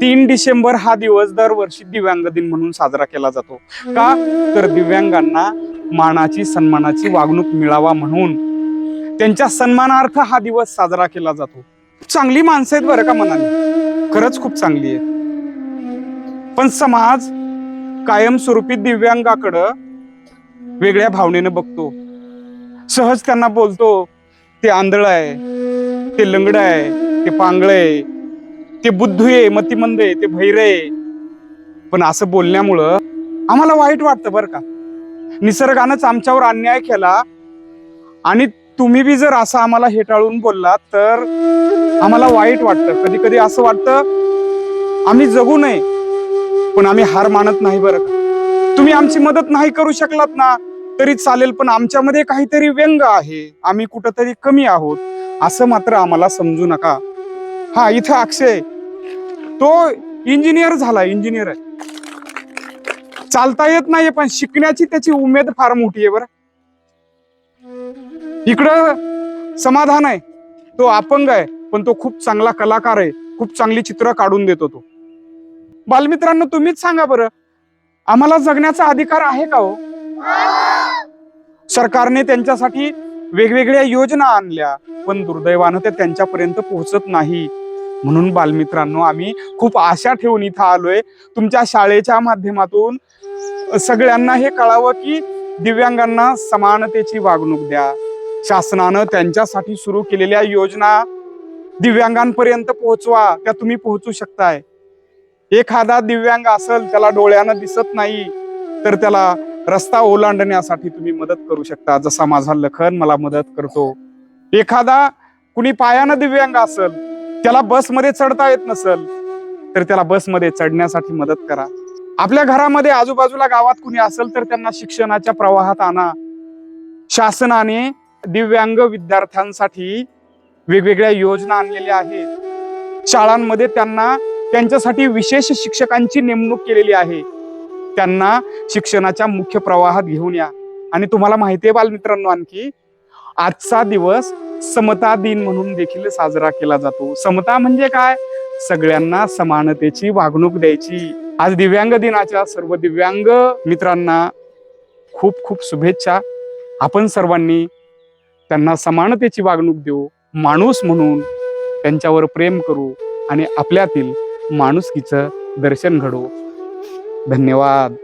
तीन डिसेंबर हा दिवस दरवर्षी दिव्यांग दिन म्हणून साजरा केला जातो. का? तर दिव्यांगांना मानाची सन्मानाची वागणूक मिळावा म्हणून. त्यांच्या सन्मानार्थ हा दिवस साजरा केला जातो. चांगली माणसं आहेत बरं का मनाने? खरंच खूप चांगली आहे पण समाज कायमस्वरूपी दिव्यांगाकडं वेगळ्या भावनेनं बघतो. सहज त्यांना बोलतो ते आंधळ आहे ते लंगड आहे ते पांगळ आहे ते बुद्धू आहे मतिमंद आहे ते भैर आहे पण असं बोलण्यामुळं आम्हाला वाईट वाटतं बरं का. निसर्गानंच आमच्यावर अन्याय केला. आणि तुम्ही बी जर असं आम्हाला हेटाळून बोललात तर आम्हाला वाईट वाटतं. कधी कधी असं वाटतं आम्ही जगू नये पण आम्ही हार मानत नाही बरं का. तुम्ही आमची मदत नाही करू शकलात ना तरी चालेल पण आमच्यामध्ये काहीतरी व्यंग आहे. आम्ही कुठंतरी कमी आहोत असं मात्र आम्हाला समजू नका. हा इथं अक्षय. तो इंजिनियर झाला इंजिनियर आहे. चालता येत नाही पण शिकण्याची त्याची उमेद फार मोठी आहे बरं. इकडं समाधान आहे तो अपंग आहे पण तो खूप चांगला कलाकार आहे खूप चांगली चित्र काढून देतो तो. बालमित्रांनो तुम्हीच सांगा बरं आम्हाला जगण्याचा अधिकार आहे का हो? सरकारने त्यांच्यासाठी वेगवेगळ्या योजना आणल्या पण दुर्दैवानं ते त्यांच्यापर्यंत पोहोचत नाही. म्हणून बालमित्रांनो आम्ही खूप आशा ठेवून इथं आलोय. तुमच्या शाळेच्या माध्यमातून सगळ्यांना हे कळावं की दिव्यांगांना समानतेची वागणूक द्या. शासनानं त्यांच्यासाठी सुरू केलेल्या योजना दिव्यांगांपर्यंत पोहोचवा त्या तुम्ही पोहोचू शकताय. एखादा दिव्यांग असेल त्याला डोळ्यानं दिसत नाही तर त्याला रस्ता ओलांडण्यासाठी तुम्ही मदत करू शकता. जसा माझा लखन मला मदत करतो. एखादा कुणी पायानं दिव्यांग असेल त्याला बसमध्ये चढता येत नसेल तर त्याला बसमध्ये चढण्यासाठी मदत करा. आपल्या घरामध्ये आजूबाजूला गावात कुणी असेल तर त्यांना शिक्षणाच्या प्रवाहात आणा. शासनाने दिव्यांग विद्यार्थ्यांसाठी वेगवेगळ्या योजना आणलेल्या आहेत. शाळांमध्ये त्यांना त्यांच्यासाठी विशेष शिक्षकांची नेमणूक केलेली आहे. त्यांना शिक्षणाच्या मुख्य प्रवाहात घेऊन या. आणि तुम्हाला माहिती आहे बालमित्रांनो आणखी आजचा दिवस समता दिन म्हणून देखील साजरा केला जातो. समता म्हणजे काय? सगळ्यांना समानतेची वागणूक द्यायची. आज दिव्यांग दिनाच्या सर्व दिव्यांग मित्रांना खूप खूप शुभेच्छा. आपण सर्वांनी त्यांना समानतेची वागणूक देऊ माणूस म्हणून त्यांच्यावर प्रेम करू आणि आपल्यातील माणुसकीचं दर्शन घडू धन्यवाद.